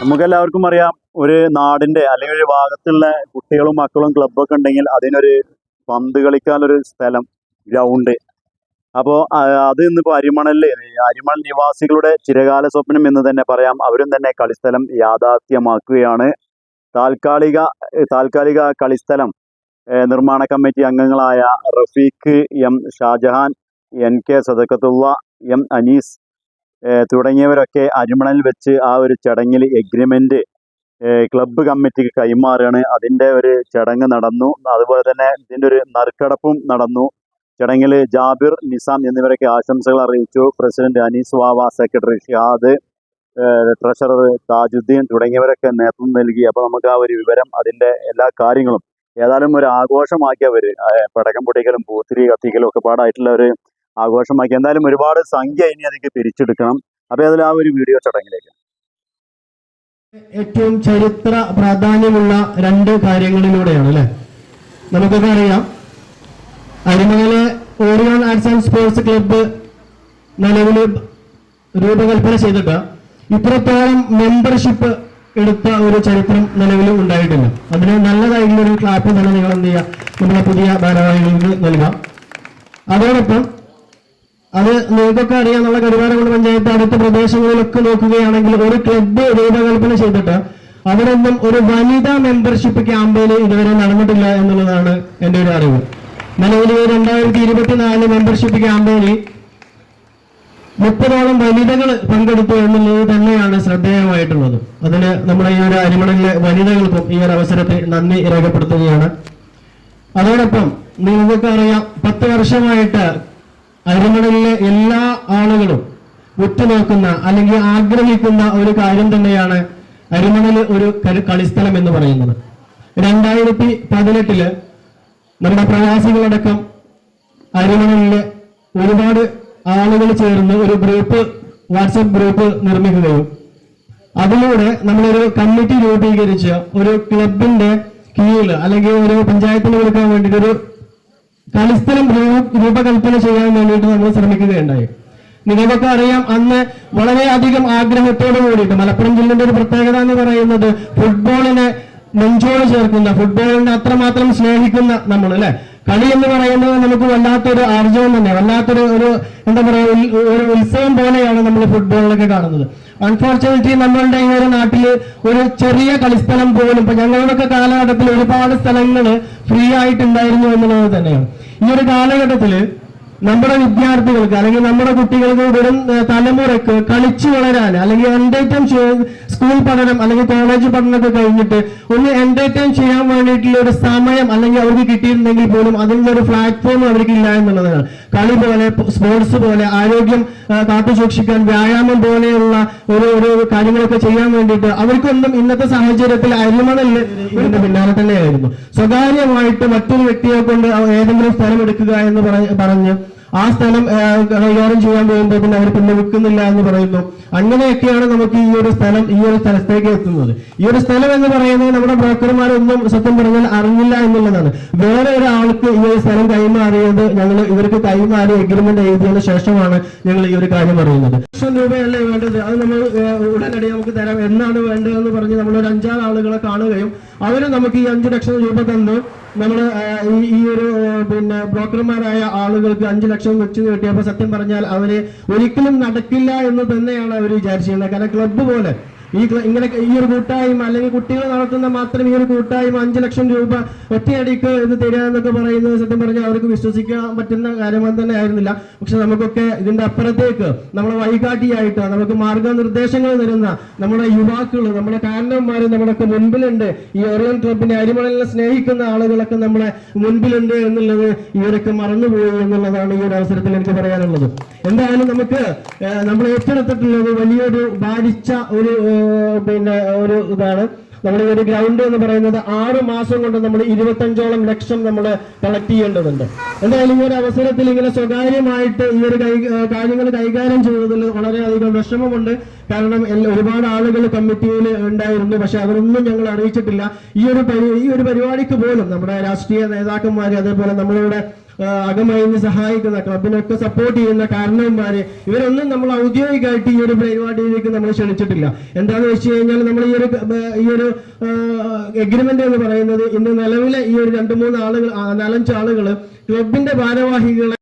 നമുക്കെല്ലാവർക്കും അറിയാം ഒരു നാടിന്റെ അല്ലെങ്കിൽ ഒരു ഭാഗത്തുള്ള കുട്ടികളും മക്കളും ക്ലബ്ബൊക്കെ ഉണ്ടെങ്കിൽ അതിനൊരു പന്ത് കളിക്കാനൊരു സ്ഥലം ഗ്രൗണ്ട് അപ്പോൾ അത് ഇന്നിപ്പോൾ അരിമണലിൽ അരിമണൽ നിവാസികളുടെ ചിരകാല സ്വപ്നം എന്ന് തന്നെ പറയാം. അവരും തന്നെ കളിസ്ഥലം യാഥാർത്ഥ്യമാക്കുകയാണ്. താൽക്കാലിക താൽക്കാലിക കളിസ്ഥലം നിർമ്മാണ കമ്മിറ്റി അംഗങ്ങളായ Rafeeq M Shajahan N K Sadakathulla M Anees തുടങ്ങിയവരൊക്കെ അരിമണലിൽ വെച്ച് ആ ഒരു ചടങ്ങിൽ എഗ്രിമെന്റ് ക്ലബ്ബ് കമ്മിറ്റിക്ക് കൈമാറുകയാണ് അതിന്റെ ഒരു ചടങ്ങ് നടന്നു. അതുപോലെ തന്നെ ഇതിന്റെ ഒരു നറുക്കടപ്പും നടന്നു. ചടങ്ങിൽ ജാബിർ നിസാം എന്നിവരൊക്കെ ആശംസകൾ അറിയിച്ചു. President Anees Vava secretary Shihad treasurer Thajudheen തുടങ്ങിയവരൊക്കെ നേതൃത്വം നൽകി. അപ്പോൾ നമുക്ക് ആ ഒരു വിവരം അതിന്റെ എല്ലാ കാര്യങ്ങളും ഏതായാലും ഒരു ആഘോഷമാക്കി അവർ പടക്കം പൊട്ടിക്കലും പൂത്തിരി കത്തിക്കലും ഒക്കെ പാടായിട്ടുള്ള ഒരു ആഘോഷമാക്കി. എന്തായാലും ഒരുപാട് സംഖ്യ ഇനി അതൊക്കെ പിരിച്ചെടുക്കണം. അപ്പൊ അതിൽ ആ ഒരു വീഡിയോ ചടങ്ങിലേക്ക്. ഏറ്റവും ചരിത്ര പ്രാധാന്യമുള്ള രണ്ട് കാര്യങ്ങളിലൂടെയാണ് അല്ലെ? നമുക്കൊക്കെ അറിയാം. അരിമണയിലെ Orion arts and sports club നിലവിൽ രൂപകൽപ്പന ചെയ്തിട്ട് ഇത്രത്തോളം മെമ്പർഷിപ്പ് എടുത്ത ഒരു ചരിത്രം നിലവിലും ഉണ്ടായിട്ടില്ല. അതിന് നല്ലതായിട്ടുള്ള ഒരു ക്ലാപ്പ് തന്നെ നിങ്ങൾ എന്ത് ചെയ്യുക? നമ്മുടെ പുതിയ ഭാരവാഹികൾക്ക് നൽകാം അതോടൊപ്പം അത് നിങ്ങൾക്കൊക്കെ അറിയാന്നുള്ള കരുവാരകുണ്ട് പഞ്ചായത്ത് അടുത്ത പ്രദേശങ്ങളിലൊക്കെ നോക്കുകയാണെങ്കിൽ ഒരു ക്ലബ്ബ് രൂപകൽപ്പന ചെയ്തിട്ട് അവരൊന്നും ഒരു വനിതാ മെമ്പർഷിപ്പ് ക്യാമ്പയിൻ ഇതുവരെ നടന്നിട്ടില്ല എന്നുള്ളതാണ് എന്റെ ഒരു അറിവ്. നിലവിൽ രണ്ടായിരത്തി ഇരുപത്തിനാല് മെമ്പർഷിപ്പ് ക്യാമ്പയിനിൽ മുപ്പതോളം വനിതകൾ പങ്കെടുത്തു എന്നുള്ളത് തന്നെയാണ് ശ്രദ്ധേയമായിട്ടുള്ളത്. അതിന് നമ്മുടെ ഈ ഒരു അരിമണലിലെ വനിതകൾക്കും ഈ ഒരു അവസരത്തിൽ നന്ദി രേഖപ്പെടുത്തുകയാണ്. അതോടൊപ്പം നിങ്ങൾക്ക് അറിയാം പത്ത് വർഷമായിട്ട് അരിമണലിലെ എല്ലാ ആളുകളും ഉറ്റുനോക്കുന്ന അല്ലെങ്കിൽ ആഗ്രഹിക്കുന്ന ഒരു കാര്യം തന്നെയാണ് അരിമണൽ ഒരു കളിസ്ഥലം എന്ന് പറയുന്നത്. രണ്ടായിരത്തി പതിനെട്ടിൽ നമ്മുടെ പ്രവാസികളടക്കം അരിമണലിലെ ഒരുപാട് ആളുകൾ ചേർന്ന് ഒരു ഗ്രൂപ്പ് വാട്സപ്പ് ഗ്രൂപ്പ് നിർമ്മിക്കുകയും അതിലൂടെ നമ്മളൊരു കമ്മിറ്റി രൂപീകരിച്ച് ഒരു ക്ലബിന്റെ കീഴിൽ അല്ലെങ്കിൽ ഒരു പഞ്ചായത്തിന് കൊടുക്കാൻ വേണ്ടിയിട്ട് ഒരു കളിസ്ഥലം രൂപകൽപ്പന ചെയ്യാൻ വേണ്ടിയിട്ട് നമ്മൾ ശ്രമിക്കുകയുണ്ടായി. നിങ്ങൾക്കൊക്കെ അറിയാം അന്ന് വളരെയധികം ആഗ്രഹത്തോട് കൂടിയിട്ട് മലപ്പുറം ജില്ലയുടെ ഒരു പ്രത്യേകത എന്ന് പറയുന്നത് ഫുട്ബോളിനെ നെഞ്ചോട് ചേർക്കുന്ന ഫുട്ബോളിനെ അത്രമാത്രം സ്നേഹിക്കുന്ന നമ്മൾ അല്ലെ? കളി എന്ന് പറയുന്നത് നമുക്ക് വല്ലാത്തൊരു ആർജവം തന്നെ വല്ലാത്തൊരു ഒരു എന്താ പറയുക ഒരു ഉത്സവം പോലെയാണ് നമ്മൾ ഫുട്ബോളിലൊക്കെ കാണുന്നത്. അൺഫോർച്ചുനേറ്റ്ലി നമ്മളുടെ ഈ ഒരു നാട്ടിൽ ഒരു ചെറിയ കളിസ്ഥലം പോലും ഇപ്പൊ ഞങ്ങളുടെയൊക്കെ കാലഘട്ടത്തിൽ ഒരുപാട് സ്ഥലങ്ങൾ ഫ്രീ ആയിട്ടുണ്ടായിരുന്നു എന്നുള്ളത് തന്നെയാണ്. ഈ ഒരു കാലഘട്ടത്തിൽ നമ്മുടെ വിദ്യാർത്ഥികൾക്ക് അല്ലെങ്കിൽ നമ്മുടെ കുട്ടികൾക്ക് വരും തലമുറയ്ക്ക് കളിച്ചു വളരാൻ അല്ലെങ്കിൽ എന്റർടൈൻ സ്കൂൾ പഠനം അല്ലെങ്കിൽ കോളേജ് പഠനമൊക്കെ കഴിഞ്ഞിട്ട് ഒന്ന് എന്റർടൈൻ ചെയ്യാൻ വേണ്ടിയിട്ടുള്ള ഒരു സമയം അല്ലെങ്കിൽ അവർക്ക് കിട്ടിയിരുന്നെങ്കിൽ പോലും അതിനുള്ള ഒരു പ്ലാറ്റ്ഫോം അവർക്ക് ഇല്ല എന്നുള്ളതാണ്. കളി പോലെ സ്പോർട്സ് പോലെ ആരോഗ്യം കാത്തു സൂക്ഷിക്കാൻ വ്യായാമം പോലെയുള്ള ഒരു ഒരു കാര്യങ്ങളൊക്കെ ചെയ്യാൻ വേണ്ടിയിട്ട് അവർക്കൊന്നും ഇന്നത്തെ സാഹചര്യത്തിൽ അരിമണൽ ഇതിന്റെ പിന്നാലെ തന്നെയായിരുന്നു. സ്വകാര്യമായിട്ട് മറ്റൊരു വ്യക്തിയെ കൊണ്ട് ഏതെങ്കിലും സ്ഥലം എടുക്കുക എന്ന് പറ- പറഞ്ഞ് ആ സ്ഥലം കൈകാര്യം ചെയ്യാൻ പോകുമ്പോൾ പിന്നെ അവർ പിന്നെ വിൽക്കുന്നില്ല എന്ന് പറയുന്നു. അങ്ങനെയൊക്കെയാണ് നമുക്ക് ഈ ഒരു സ്ഥലം ഈ ഒരു സ്ഥലത്തേക്ക് എത്തുന്നത്. ഈ ഒരു സ്ഥലം എന്ന് പറയുന്നത് നമ്മുടെ ബ്രോക്കർമാരൊന്നും സത്യം പറഞ്ഞാൽ അറിഞ്ഞില്ല എന്നുള്ളതാണ്. വേറെ ഒരാൾക്ക് ഈ ഒരു സ്ഥലം കൈമാറിയത് ഞങ്ങൾ ഇവർക്ക് കൈമാറി എഗ്രിമെന്റ് എഴുതിയതിനു ശേഷമാണ് ഞങ്ങൾ ഈ ഒരു കാര്യം അറിയുന്നത് ലക്ഷം രൂപയല്ലേ വേണ്ടത്? അത് നമ്മൾ ഉടനടി നമുക്ക് തരാം. എന്നാണ് വേണ്ടതെന്ന് പറഞ്ഞ് നമ്മൾ ഒരു അഞ്ചാറ് ആളുകളെ കാണുകയും അവർ നമുക്ക് ഈ അഞ്ചു ലക്ഷം രൂപ തന്നു നമ്മൾ ഈ ഒരു പിന്നെ ബ്രോക്കർമാരായ ആളുകൾക്ക് അഞ്ചു ലക്ഷം വെച്ച് കിട്ടിയപ്പോൾ സത്യം പറഞ്ഞാൽ അവർ ഒരിക്കലും നടക്കില്ല എന്ന് തന്നെയാണ് അവർ വിചാരിച്ചിരുന്നത്. കാരണം ക്ലബ്ബ് പോലെ ഈ ഇങ്ങനെ ഈ ഒരു കൂട്ടായ്മ അല്ലെങ്കിൽ കുട്ടികൾ നടത്തുന്ന മാത്രം ഈ ഒരു കൂട്ടായ്മ അഞ്ചു ലക്ഷം രൂപ ഒറ്റയടിക്ക് ഇത് തരിക എന്നൊക്കെ പറയുന്നത് സത്യം പറഞ്ഞാൽ അവർക്ക് വിശ്വസിക്കാൻ പറ്റുന്ന കാര്യം തന്നെ ആയിരുന്നില്ല. പക്ഷെ നമുക്കൊക്കെ ഇതിന്റെ അപ്പുറത്തേക്ക് നമ്മളെ വഴികാട്ടിയായിട്ട് നമുക്ക് മാർഗനിർദ്ദേശങ്ങൾ തരുന്ന നമ്മുടെ യുവാക്കൾ നമ്മുടെ കാരണവന്മാർ നമ്മളൊക്കെ മുൻപിലുണ്ട്. ഈ ഓറിയൻ ക്ലബിനെ അരിമണലിനെ സ്നേഹിക്കുന്ന ആളുകളൊക്കെ നമ്മളെ മുൻപിലുണ്ട് എന്നുള്ളത് ഇവരൊക്കെ മറന്നുപോയി എന്നുള്ളതാണ് ഈ ഒരു അവസരത്തിൽ എനിക്ക് പറയാനുള്ളത്. എന്തായാലും നമുക്ക് നമ്മൾ ഏറ്റെടുത്തിട്ടുള്ളത് വലിയൊരു ബാധിച്ച ഒരു പിന്നെ ഒരു ഇതാണ്. നമ്മുടെ ഒരു ഗ്രൗണ്ട് എന്ന് പറയുന്നത് ആറ് മാസം കൊണ്ട് നമ്മൾ ഇരുപത്തഞ്ചോളം ലക്ഷം നമ്മൾ കളക്ട് ചെയ്യേണ്ടതുണ്ട്. എന്തായാലും ഈ ഒരു അവസരത്തിൽ ഇങ്ങനെ സ്വകാര്യമായിട്ട് ഈ ഒരു കാര്യങ്ങൾ കൈകാര്യം ചെയ്തതിൽ വളരെയധികം വിഷമമുണ്ട്. കാരണം ഒരുപാട് ആളുകൾ കമ്മിറ്റിയിൽ ഉണ്ടായിരുന്നു. പക്ഷെ അവരൊന്നും ഞങ്ങൾ അറിയിച്ചിട്ടില്ല. ഈ ഒരു ഈ ഒരു പരിപാടിക്ക് പോലും നമ്മുടെ രാഷ്ട്രീയ നേതാക്കന്മാർ അതേപോലെ നമ്മളുടെ അകമഴിഞ്ഞ് സഹായിക്കുന്ന ക്ലബിനൊക്കെ സപ്പോർട്ട് ചെയ്യുന്ന കാരണവന്മാര് ഇവരൊന്നും നമ്മൾ ഔദ്യോഗികമായിട്ട് ഈ ഒരു പരിപാടിയിലേക്ക് നമ്മൾ ക്ഷണിച്ചിട്ടില്ല. എന്താണെന്ന് വെച്ച് കഴിഞ്ഞാൽ നമ്മൾ ഈ ഒരു ഈ ഒരു എഗ്രിമെന്റ് എന്ന് പറയുന്നത് ഇന്ന് നിലവിലെ ഈ ഒരു രണ്ട് മൂന്ന് ആളുകൾ നാലഞ്ച് ആളുകൾ ക്ലബിന്റെ ഭാരവാഹികളെ